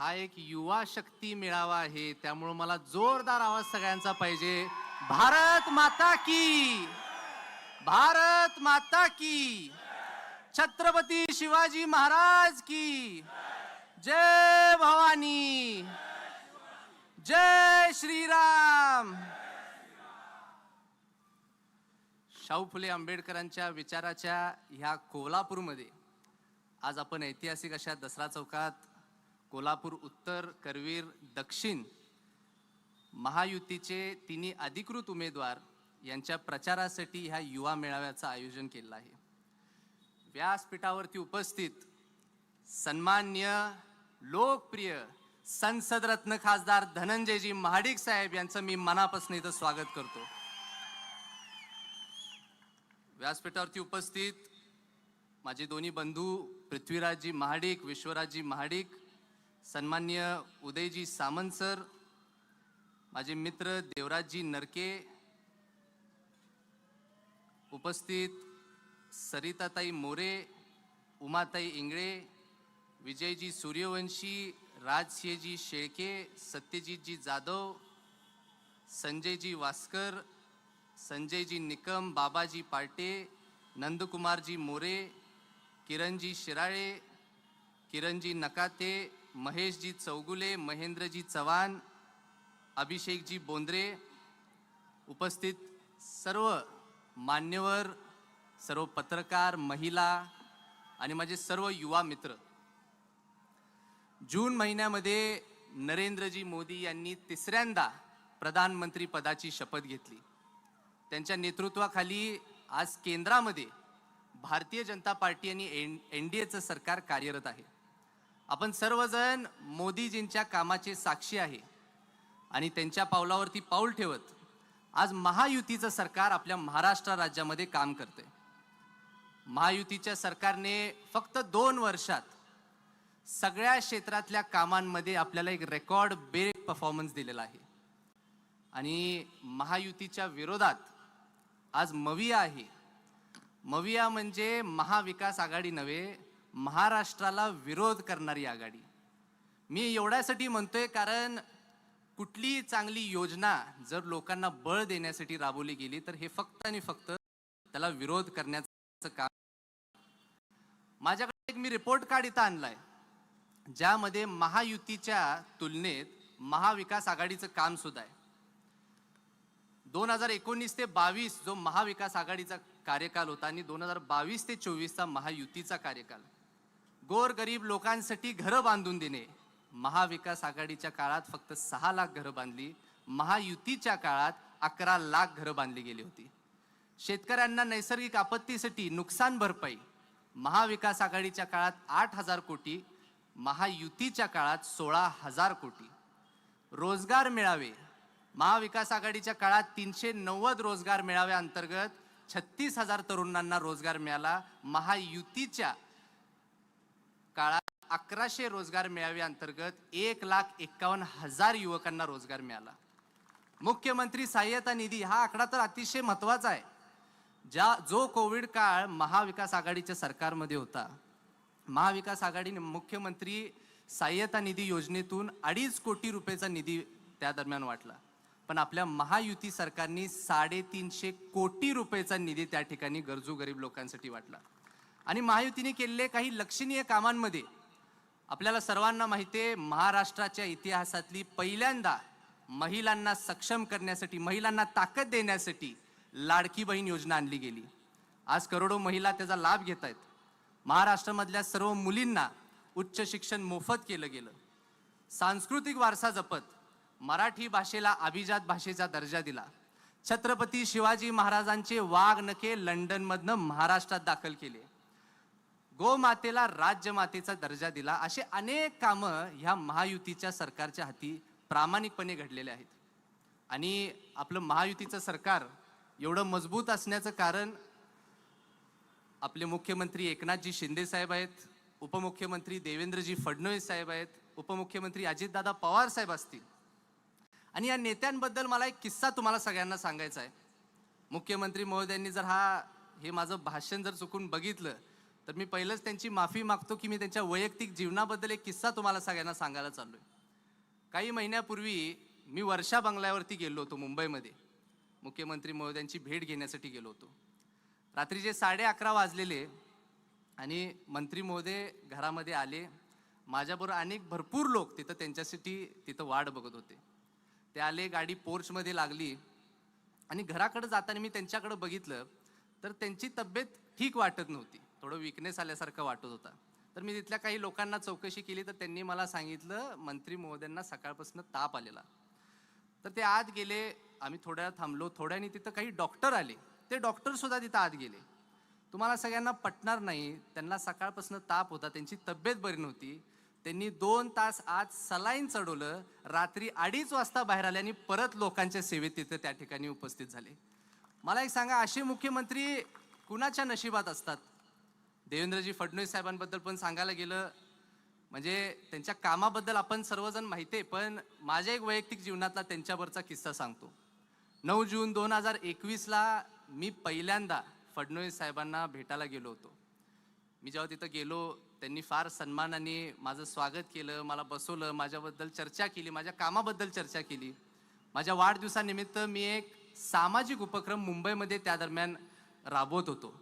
हा एक युवा शक्ती मेळावा आहे. त्यामुळं मला जोरदार आवाज सगळ्यांचा पाहिजे. भारत माता की. भारत माता की. छत्रपती शिवाजी महाराज की. जय भवानी. जय श्रीराम. शाहू फुले आंबेडकरांच्या विचाराच्या ह्या कोल्हापूरमध्ये आज आपण ऐतिहासिक अशा दसरा चौकात कोल्हापूर उत्तर करवीर दक्षिण महायुतीचे तिन्ही अधिकृत उमेदवार यांच्या प्रचारासाठी ह्या युवा मेळाव्याचं आयोजन केलं आहे. व्यासपीठावरती उपस्थित सन्मान्य लोकप्रिय संसद रत्न खासदार धनंजयजी महाडिक साहेब यांचं मी मनापासून इथं स्वागत करतो. व्यासपीठावरती उपस्थित माझे दोन्ही बंधू पृथ्वीराजजी महाडिक विश्वराजजी महाडिक सन्मान्य उदयजी सामंत सर माझे मित्र देवराजजी नरके उपस्थित सरिताताई मोरे उमाताई इंगळे विजयजी सूर्यवंशी राजसिंहजी शेळके सत्यजितजी जाधव संजयजी वास्कर संजयजी निकम बाबाजी पार्टे नंदकुमारजी मोरे किरणजी शिराळे किरणजी नकाते महेशजी चौगुले महेंद्रजी चव्हाण अभिषेकजी बोंद्रे उपस्थित सर्व मान्यवर सर्व पत्रकार महिला आणि माझे सर्व युवा मित्र. जून महिन्यामध्ये नरेंद्रजी मोदी यांनी तिसऱ्यांदा प्रधानमंत्री पदाची शपथ घेतली. त्यांच्या नेतृत्वाखाली आज केंद्रामध्ये भारतीय जनता पार्टी आणि एन एन डी एचं सरकार कार्यरत आहे. आपण सर्वजण मोदीजींच्या कामाचे साक्षी आहे. आणि त्यांच्या पावलावरती पाऊल ठेवत आज महायुतीचं सरकार आपल्या महाराष्ट्र राज्यामध्ये काम करते महायुतीच्या सरकारने फक्त दोन वर्षात सगळ्या क्षेत्रातल्या कामांमध्ये आपल्याला एक रेकॉर्ड ब्रेक परफॉर्मन्स दिलेला आहे. आणि महायुतीच्या विरोधात आज मविया आहे. मविया म्हणजे महाविकास आघाडी नव्हे महाराष्ट्राला विरोध करणारी आघाडी. मी एवढ्यासाठी म्हणतोय कारण कुठलीही चांगली योजना जर लोकांना बळ देण्यासाठी राबवली गेली तर हे फक्त आणि फक्त त्याला विरोध करण्याचं काम. माझ्याकडे एक मी रिपोर्ट कार्ड इथं आणलाय ज्यामध्ये महायुतीच्या तुलनेत महाविकास आघाडीचं काम सुद्धा आहे. दोन हजार एकोणीस ते बावीस जो महाविकास आघाडीचा कार्यकाल होता आणि दोन हजार बावीस ते चोवीसचा महायुतीचा कार्यकाल. गोरगरीब लोकांसाठी घरं बांधून देणे. महाविकास आघाडीच्या काळात फक्त सहा लाख घरं बांधली महायुतीच्या काळात अकरा लाख घरं बांधली गेली होती. शेतकऱ्यांना नैसर्गिक आपत्तीसाठी नुकसान भरपाई महाविकास आघाडीच्या काळात आठ हजार कोटी महायुतीच्या काळात सोळा हजार कोटी. रोजगार मिळावे महाविकास आघाडीच्या काळात तीनशे नव्वद रोजगार मेळाव्या अंतर्गत छत्तीस हजार तरुणांना रोजगार मिळाला महायुतीच्या काळात अकराशे रोजगार मिळावे अंतर्गत एक लाख एक्कावन्न हजार युवकांना रोजगार मिळाला. मुख्यमंत्री सहाय्यता निधी हा आकडा तर अतिशय महत्त्वाचा आहे. ज्या जो कोविड काळ महाविकास आघाडीच्या सरकारमध्ये होता. महाविकास आघाडीने मुख्यमंत्री सहाय्यता निधी योजनेतून अडीच कोटी रुपयेचा निधी त्या दरम्यान वाटला. पण आपल्या महायुती सरकारने साडेतीनशे कोटी रुपयेचा निधी त्या ठिकाणी गरजू गरीब लोकांसाठी वाटला. आणि महायुतीने केलेले काही लक्षणीय कामांमध्ये आपल्याला सर्वांना माहिती आहे महाराष्ट्राच्या इतिहासातली पहिल्यांदा महिलांना सक्षम करण्यासाठी महिलांना ताकद देण्यासाठी लाडकी बहीण योजना आणली गेली. आज करोडो महिला त्याचा लाभ घेत आहेत. महाराष्ट्रामधल्या सर्व मुलींना उच्च शिक्षण मोफत केलं गेलं. सांस्कृतिक वारसा जपत मराठी भाषेला अभिजात भाषेचा दर्जा दिला. छत्रपती शिवाजी महाराजांचे वाघ नखे लंडनमधनं महाराष्ट्रात दाखल केले. गोमातेला राज्यमातेचा दर्जा दिला. असे अनेक कामं ह्या महायुतीच्या सरकारच्या हाती प्रामाणिकपणे घडलेले आहेत. आणि आपलं महायुतीचं सरकार एवढं मजबूत असण्याचं कारण आपले मुख्यमंत्री एकनाथजी शिंदे साहेब आहेत उपमुख्यमंत्री देवेंद्रजी फडणवीस साहेब आहेत उपमुख्यमंत्री अजितदादा पवार साहेब असतील. आणि या नेत्यांबद्दल मला एक किस्सा तुम्हाला सगळ्यांना सांगायचा आहे. मुख्यमंत्री महोदयांनी जर हा हे माझं भाषण जर चुकून बघितलं तर मी पहिलंच त्यांची माफी मागतो की मी त्यांच्या वैयक्तिक जीवनाबद्दल एक किस्सा तुम्हाला सगळ्यांना सांगायला चाललो आहे काही महिन्यापूर्वी मी वर्षा बंगल्यावरती गेलो होतो मुंबईमध्ये. मुख्यमंत्री महोदयांची भेट घेण्यासाठी गेलो होतो. रात्रीचे साडे अकरा वाजलेले आणि मंत्री महोदय घरामध्ये आले माझ्याबरोबर अनेक भरपूर लोक तिथं त्यांच्यासाठी तिथं वाट बघत होते. ते आले गाडी पोर्चमध्ये लागली आणि घराकडे जाताना मी त्यांच्याकडे बघितलं तर त्यांची तब्येत ठीक वाटत नव्हती. थोडं विकनेस आल्यासारखं वाटत होता. तर मी तिथल्या काही लोकांना चौकशी केली तर त्यांनी मला सांगितलं मंत्री महोदयांना सकाळपासून ताप आलेला. तर ते आत गेले आम्ही थोड्या थांबलो. थोड्यानी तिथं काही डॉक्टर आले. ते डॉक्टरसुद्धा तिथं आत गेले. तुम्हाला सगळ्यांना पटणार नाही त्यांना सकाळपासून ताप होता त्यांची तब्येत बरी नव्हती. त्यांनी दोन तास आज सलाईन चढवलं रात्री अडीच वाजता बाहेर आले आणि परत लोकांच्या सेवेत तिथं त्या ठिकाणी उपस्थित झाले. मला एक सांगा असे मुख्यमंत्री कुणाच्या नशिबात असतात? देवेंद्रजी फडणवीस साहेबांबद्दल पण सांगायला गेलं म्हणजे त्यांच्या कामाबद्दल आपण सर्वजण माहिती आहे पण माझ्या एक वैयक्तिक जीवनातला त्यांच्यावरचा किस्सा सांगतो. नऊ जून दोन हजार एकवीसला मी पहिल्यांदा फडणवीस साहेबांना भेटायला गेलो होतो. मी जेव्हा तिथं गेलो त्यांनी फार सन्मानाने माझं स्वागत केलं मला बसवलं माझ्याबद्दल चर्चा केली माझ्या कामाबद्दल चर्चा केली. माझ्या वाढदिवसानिमित्त मी एक सामाजिक उपक्रम मुंबईमध्ये त्या दरम्यान राबवत होतो.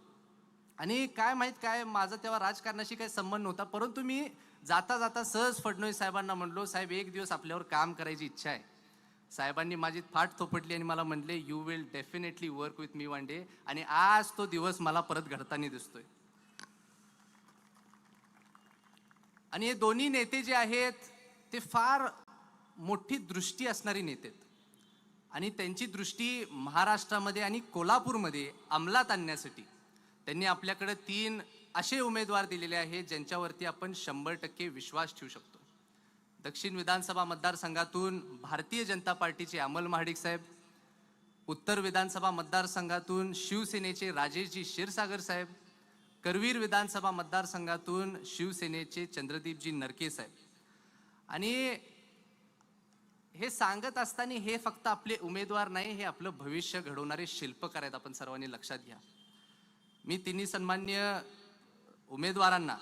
आणि काय माहीत काय माझा तेव्हा राजकारणाशी काही संबंध नव्हता परंतु मी जाता जाता सहज फडणवीस साहेबांना म्हणलो साहेब एक दिवस आपल्यावर काम करायची इच्छा आहे. साहेबांनी माझी फाट थोपटली आणि मला म्हणले you will definitely work with me one day आणि आज तो दिवस मला परत घडताना दिसतोय. आणि हे दोन्ही नेते जे आहेत ते फार मोठी दृष्टी असणारी नेते आहेत. आणि त्यांची दृष्टी महाराष्ट्रामध्ये आणि कोल्हापूरमध्ये अंमलात आणण्यासाठी त्यांनी आपल्याकडे तीन असे उमेदवार दिलेले आहेत ज्यांच्यावरती आपण शंभर टक्के विश्वास ठेवू शकतो. दक्षिण विधानसभा मतदारसंघातून भारतीय जनता पार्टीचे अमल महाडिक साहेब उत्तर विधानसभा मतदारसंघातून शिवसेनेचे राजेशजी क्षीरसागर साहेब करवीर विधानसभा मतदारसंघातून शिवसेनेचे चंद्रदीपजी नरके साहेब. आणि हे सांगत असताना हे फक्त आपले उमेदवार नाही हे आपलं भविष्य घडवणारे शिल्पकार आहेत आपण सर्वांनी लक्षात घ्या. मी तिन्ही सन्मान्य उमेदवारांना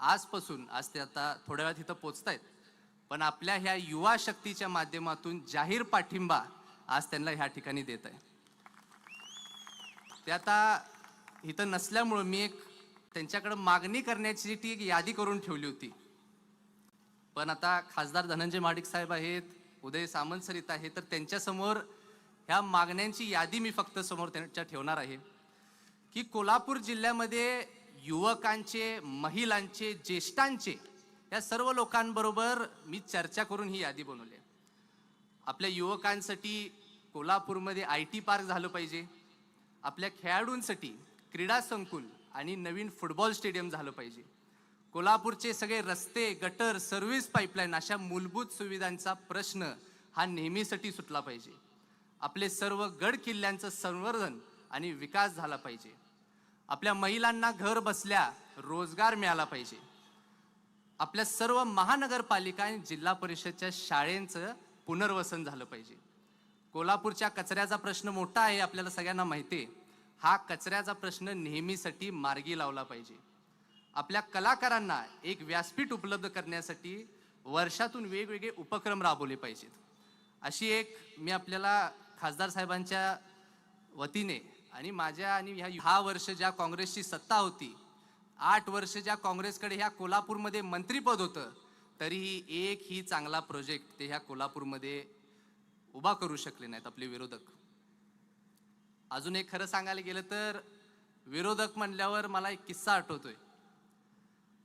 आजपासून आज ते आता थोड्या वेळात इथं आहेत पण आपल्या ह्या युवा शक्तीच्या माध्यमातून जाहीर पाठिंबा आज त्यांना ह्या ठिकाणी देत आहे ते आता इथं नसल्यामुळं मी एक त्यांच्याकडं मागणी करण्याची ती एक यादी करून ठेवली होती. पण आता खासदार धनंजय माडिक साहेब आहेत उदय सामंत सर इथं आहेत तर त्यांच्यासमोर ह्या मागण्यांची यादी मी फक्त समोर त्यांच्या ठेवणार आहे. की कोल्हापूर जिल्ह्यामध्ये युवकांचे महिलांचे ज्येष्ठांचे या सर्व लोकांबरोबर मी चर्चा करून ही यादी बनवली आहे. आपल्या युवकांसाठी कोल्हापूरमध्ये आय टी पार्क झालं पाहिजे. आपल्या खेळाडूंसाठी क्रीडा संकुल आणि नवीन फुटबॉल स्टेडियम झालं पाहिजे. कोल्हापूरचे सगळे रस्ते गटर सर्व्हिस पाईपलाईन अशा मूलभूत सुविधांचा प्रश्न हा नेहमीसाठी सुटला पाहिजे. आपले सर्व गड किल्ल्यांचं संवर्धन आणि विकास झाला पाहिजे. आपल्या महिलांना घर बसल्या रोजगार मिळाला पाहिजे. आपल्या सर्व महानगरपालिका आणि जिल्हा परिषदच्या शाळेंचं पुनर्वसन झालं पाहिजे. कोल्हापूरच्या कचऱ्याचा प्रश्न मोठा आहे आपल्याला सगळ्यांना माहिती आहे. हा कचऱ्याचा प्रश्न नेहमीसाठी मार्गी लावला पाहिजे. आपल्या कलाकारांना एक व्यासपीठ उपलब्ध करण्यासाठी वर्षातून वेगवेगळे उपक्रम राबवले पाहिजेत. अशी एक मी आपल्याला खासदार साहेबांच्या वतीने आणि माझ्या आणि ह्या दहा वर्ष ज्या काँग्रेसची सत्ता होती आठ वर्ष ज्या काँग्रेसकडे ह्या कोल्हापूरमध्ये मंत्रीपद होतं तरीही एक ही चांगला प्रोजेक्ट ते ह्या कोल्हापूरमध्ये उभा करू शकले नाहीत आपले विरोधक. अजून एक खरं सांगायला गेलं तर विरोधक म्हणल्यावर मला एक किस्सा आठवतोय.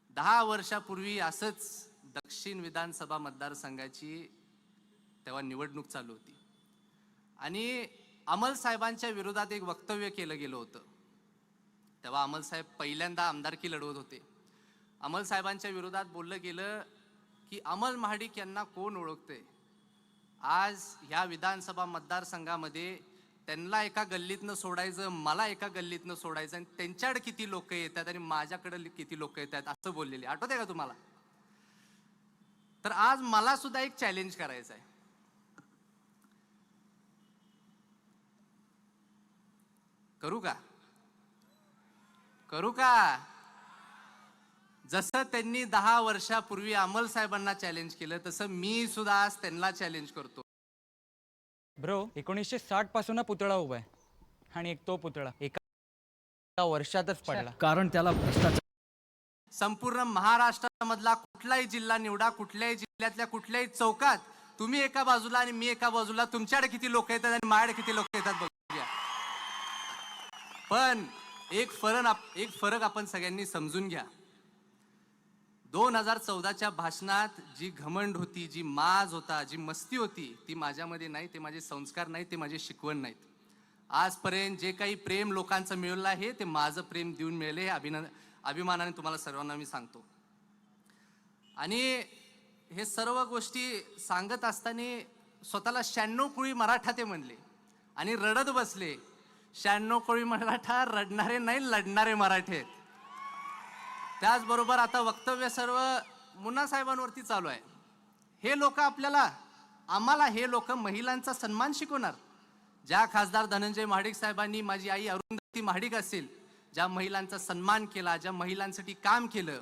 दहा वर्षापूर्वी असंच दक्षिण विधानसभा मतदारसंघाची तेव्हा निवडणूक चालू होती. आणि अमल साहेबांच्या विरोधात एक वक्तव्य केलं गेलं होतं. तेव्हा अमल साहेब पहिल्यांदा आमदारकी लढवत होते. अमल साहेबांच्या विरोधात बोललं गेलं की अमल महाडिक यांना कोण ओळखते? आज ह्या विधानसभा मतदारसंघामध्ये त्यांना एका गल्लीतनं सोडायचं मला एका गल्लीतनं सोडायचं आणि त्यांच्याकडे किती लोक येतात आणि माझ्याकडे किती लोक येतात असं बोललेले. आठवते का तुम्हाला? तर आज मला सुद्धा एक चॅलेंज करायचं आहे करू का? करू का? जसं त्यांनी दहा वर्षापूर्वी अमल साहेबांना चॅलेंज केलं तसं मी सुद्धा आज त्यांना चॅलेंज करतो. ब्रो एकोणीसशे साठपासून पुतळा उभा आहे. आणि एक तो पुतळा. एका वर्षातच पडला. कारण त्याला भ्रष्टाचार संपूर्ण महाराष्ट्रामधला कुठलाही जिल्हा निवडा कुठल्याही जिल्ह्यातल्या कुठल्याही चौकात तुम्ही एका बाजूला आणि मी एका बाजूला तुमच्याकडे किती लोक येतात आणि माझ्याकडे किती लोक येतात बघूया पण एक फरक आप- एक फरक आपण सगळ्यांनी समजून घ्या. दोन हजार चौदाच्या भाषणात जी घमंड होती जी माज होता जी मस्ती होती ती माझ्यामध्ये नाही ते माझे संस्कार नाही ते माझे शिकवण नाहीत. आजपर्यंत जे काही प्रेम लोकांचं मिळवलं आहे ते माझं प्रेम देऊन मिळेल हे अभिनंद अभिमानाने तुम्हाला सर्वांना मी सांगतो. आणि हे सर्व गोष्टी सांगत असताना स्वतःला शहाण्णव कुळी मराठा ते म्हणले आणि रडत बसले. शहाण्णव कोळी मराठा रडणारे नाही लढणारे मराठे आहेत. त्याचबरोबर आता वक्तव्य सर्व मुन्ना साहेबांवरती चालू आहे. हे लोक आपल्याला आम्हाला हे लोक महिलांचा सन्मान शिकवणार. ज्या खासदार धनंजय महाडिक साहेबांनी माझी आई अरुंधती महाडिक असेल ज्या महिलांचा सन्मान केला ज्या महिलांसाठी काम केलं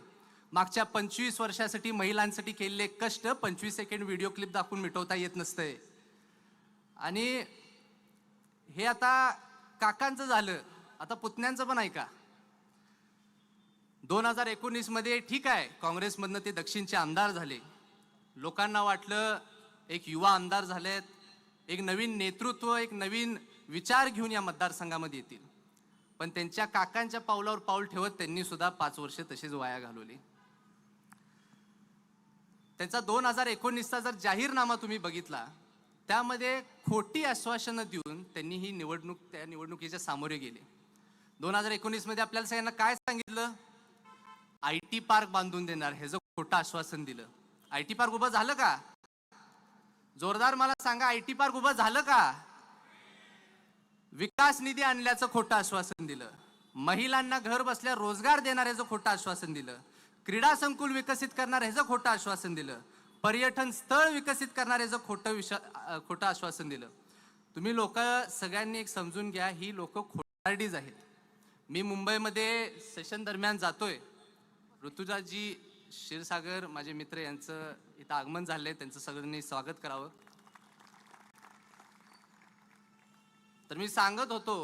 मागच्या पंचवीस वर्षासाठी महिलांसाठी केलेले कष्ट पंचवीस सेकंड व्हिडिओ क्लिप दाखवून मिटवता येत नसतंय. आणि हे आता काकांचं झालं. आता पुतण्यांचं पण ऐका. दोन हजार एकोणीसमध्ये ठीक आहे काँग्रेसमधनं ते दक्षिणचे आमदार झाले. लोकांना वाटलं एक युवा आमदार झालेत एक नवीन नेतृत्व एक नवीन विचार घेऊन या मतदारसंघामध्ये येतील. पण त्यांच्या काकांच्या पावलावर पाऊल ठेवत त्यांनी सुद्धा पाच वर्ष तसेच वाया घालवली. त्यांचा दोन हजार एकोणीसचा जर जाहीरनामा तुम्ही बघितला त्यामध्ये खोटी आश्वासनं देऊन त्यांनी ही निवडणूक त्या निवडणुकीच्या सामोरे गेले. दोन हजार एकोणीसमध्ये आपल्याला सगळ्यांना काय सांगितलं? आय टी पार्क बांधून देणार हे जो खोटं आश्वासन दिलं. आय टी पार्क उभं झालं का? जोरदार मला सांगा आय टी पार्क उभं झालं का? विकास निधी आणल्याचं खोटं आश्वासन दिलं. महिलांना घर बसल्या रोजगार याचं खोटं आश्वासन दिलं. क्रीडा संकुल विकसित करणार ह्याचं खोटं आश्वासन दिलं. पर्यटन स्थळ विकसित करणाऱ्याचं खोटं विश खोटं आश्वासन दिलं. तुम्ही लोक सगळ्यांनी एक समजून घ्या ही लोक खोटारडीज आहेत. मी मुंबईमध्ये सेशन दरम्यान जातोय. ऋतुजाजी क्षीरसागर माझे मित्र यांचं इथं आगमन झालंय त्यांचं सगळ्यांनी स्वागत करावं. तर मी सांगत होतो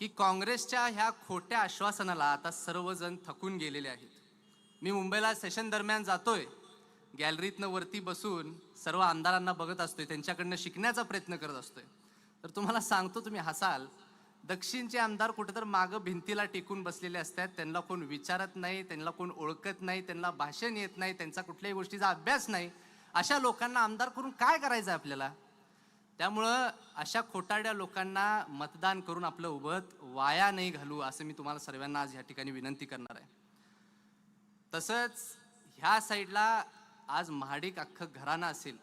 की काँग्रेसच्या ह्या खोट्या आश्वासनाला आता सर्वजण थकून गेलेले आहेत. मी मुंबईला सेशन दरम्यान जातोय. गॅलरीतनं वरती बसून सर्व आमदारांना बघत असतोय त्यांच्याकडनं शिकण्याचा प्रयत्न करत असतोय. तर तुम्हाला सांगतो तुम्ही हसाल. दक्षिणचे आमदार कुठं तर मागं भिंतीला टेकून बसलेले असतात. त्यांना कोण विचारत नाही त्यांना कोण ओळखत नाही त्यांना भाषण येत नाही त्यांचा कुठल्याही गोष्टीचा अभ्यास नाही. अशा लोकांना आमदार करून काय करायचं आहे आपल्याला? त्यामुळं अशा खोटाड्या लोकांना मतदान करून आपलं उभत वाया नाही घालू असं मी तुम्हाला सर्वांना आज ह्या ठिकाणी विनंती करणार आहे. तसंच ह्या साईडला आज महाडिक अख्खं घराणं असेल.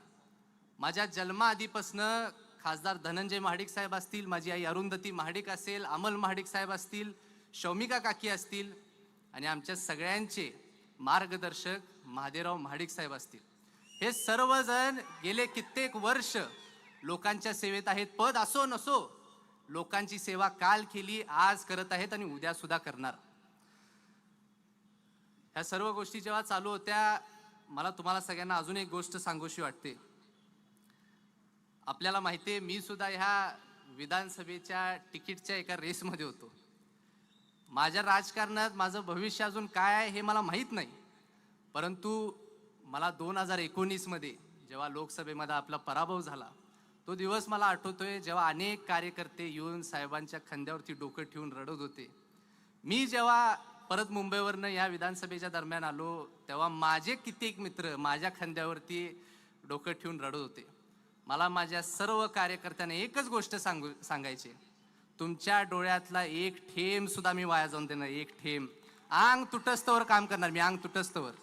माझ्या जन्माआधीपासनं खासदार धनंजय महाडिक साहेब असतील माझी आई अरुंधती महाडिक असेल अमल महाडिक साहेब असतील शौमिका काकी असतील आणि आमच्या सगळ्यांचे मार्गदर्शक महादेवराव महाडिक साहेब असतील. हे सर्वजण गेले कित्येक वर्ष लोकांच्या सेवेत आहेत. पद असो नसो लोकांची सेवा काल केली आज करत आहेत आणि उद्या सुद्धा करणार. ह्या सर्व गोष्टी जेव्हा चालू होत्या मला तुम्हाला सगळ्यांना अजून एक गोष्ट सांगूशी वाटते. आपल्याला माहिती आहे मी सुद्धा ह्या विधानसभेच्या तिकीटच्या एका रेसमध्ये होतो. माझ्या राजकारणात माझं भविष्य अजून काय आहे हे मला माहीत नाही. परंतु मला दोन हजार एकोणीसमध्ये जेव्हा लोकसभेमध्ये आपला पराभव झाला तो दिवस मला आठवतोय जेव्हा अनेक कार्यकर्ते येऊन साहेबांच्या खांद्यावरती डोकं ठेवून रडत होते. मी जेव्हा परत मुंबईवरनं या विधानसभेच्या दरम्यान आलो तेव्हा माझे कित्येक मित्र माझ्या खांद्यावरती डोकं ठेवून रडत होते. मला माझ्या सर्व कार्यकर्त्यांना एकच गोष्ट सांगू सांगायची. तुमच्या डोळ्यातला एक ठेम सुद्धा मी वाया जाऊन देणार एक ठेम आंग तुटस्तवर काम करणार मी आंग तुटस्तवर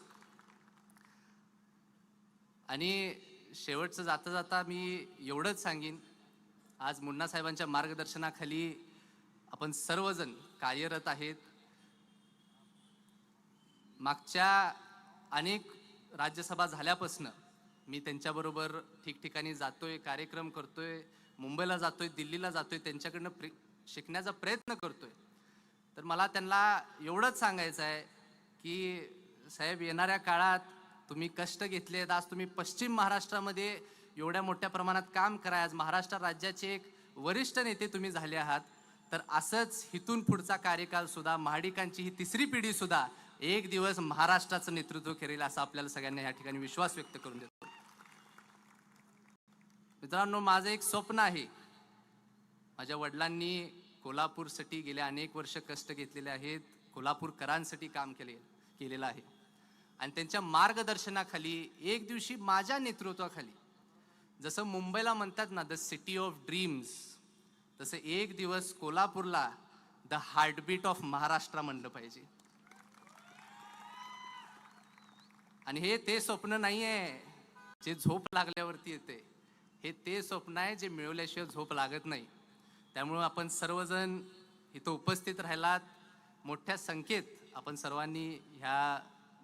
आणि शेवटचं जाता जाता मी एवढंच सांगेन आज मुन्ना साहेबांच्या मार्गदर्शनाखाली आपण सर्वजण कार्यरत आहेत. मागच्या अनेक राज्यसभा झाल्यापासनं मी त्यांच्याबरोबर ठिकठिकाणी जातोय कार्यक्रम करतोय मुंबईला जातोय दिल्लीला जातोय त्यांच्याकडनं प्रि शिकण्याचा प्रयत्न करतोय. तर मला त्यांना एवढंच सांगायचं आहे की साहेब येणाऱ्या काळात तुम्ही कष्ट घेतलेत आज तुम्ही पश्चिम महाराष्ट्रामध्ये एवढ्या मोठ्या प्रमाणात काम कराय आज महाराष्ट्र राज्याचे एक वरिष्ठ नेते तुम्ही झाले आहात. तर असंच इथून पुढचा कार्यकाल सुद्धा महाडिकांची ही तिसरी पिढी सुद्धा एक दिवस महाराष्ट्राचं नेतृत्व करेल असा आपल्याला सगळ्यांना या ठिकाणी विश्वास व्यक्त करून देतो. मित्रांनो माझं एक स्वप्न आहे. माझ्या वडिलांनी कोल्हापूरसाठी गेले अनेक वर्ष कष्ट घेतलेले आहेत. कोल्हापूरकरांसाठी काम केले केलेलं आहे. आणि त्यांच्या मार्गदर्शनाखाली एक दिवशी माझ्या नेतृत्वाखाली जसं मुंबईला म्हणतात ना द सिटी ऑफ ड्रीम्स तसं एक दिवस कोल्हापूरला द हार्टबीट ऑफ महाराष्ट्र म्हणलं पाहिजे. आणि हे ते स्वप्न नाही आहे जे झोप लागल्यावरती येते. हे ते स्वप्न आहे जे मिळवल्याशिवाय झोप लागत नाही. त्यामुळं आपण सर्वजण इथं उपस्थित राहिलात. मोठ्या संख्येत आपण सर्वांनी ह्या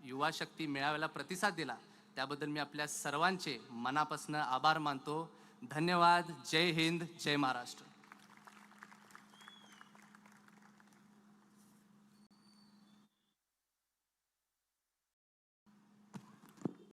युवा शक्ती मेळाव्याला प्रतिसाद दिला. त्याबद्दल मी आपल्या सर्वांचे मनापासून आभार मानतो. धन्यवाद. जय हिंद. जय महाराष्ट्र.